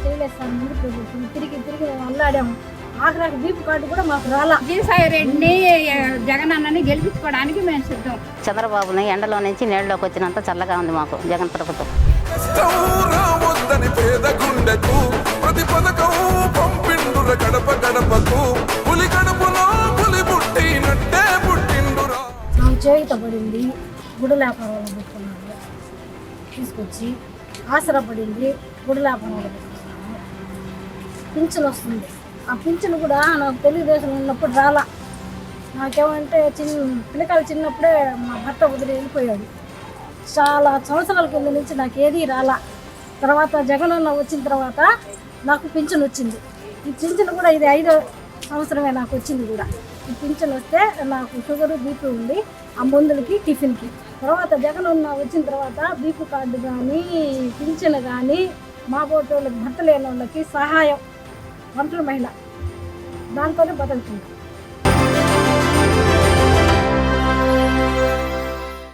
చేయలేదు సార్ ముందు ప్రభుత్వం తిరిగి తిరిగి మేము అల్లాడాము ఆఖరాకి బీపీ కార్డు కూడా మాకు రాలా విజయసాయి రెడ్డిని జగన్ అన్నని గెలిపించుకోవడానికి మేము సిద్ధం చంద్రబాబుని ఎండలో నుంచి నీళ్ళలోకి వచ్చినంత చల్లగా ఉంది మాకు జగన్ ప్రభుత్వం. ప్రతి పథకం పంపిండుర గడప గడపకు పులి గడపలో పులి పుట్టినట్టే పుట్టిండురా చేయుత పడింది గుడి తీసుకొచ్చి ఆసరపడింది గుడిలాపడి పింఛన్ వస్తుంది ఆ పింఛన్ కూడా నాకు తెలుగుదేశం ఉన్నప్పుడు రాలా. నాకేమంటే చిన్న పిల్లకాయలు చిన్నప్పుడే మా భర్త వదిలి వెళ్ళిపోయాడు. చాలా సంవత్సరాల కింద నుంచి నాకు ఏది రాలా. తర్వాత జగనన్న వచ్చిన తర్వాత నాకు పింఛన్ వచ్చింది. ఈ పింఛన్ కూడా ఇది ఐదో సంవత్సరమే నాకు వచ్చింది కూడా. ఈ పింఛన్ వస్తే నాకు షుగరు బీపీ ఉంది. ఆ మందులకి టిఫిన్కి. తర్వాత జగనన్న వచ్చిన తర్వాత బీపీ కార్డు కానీ పింఛన్ కానీ మా పోటీ వాళ్ళకి భర్త లేని వాళ్ళకి సహాయం. ఒంటరి మహిళ దాంతోనే బతుకుతుంది.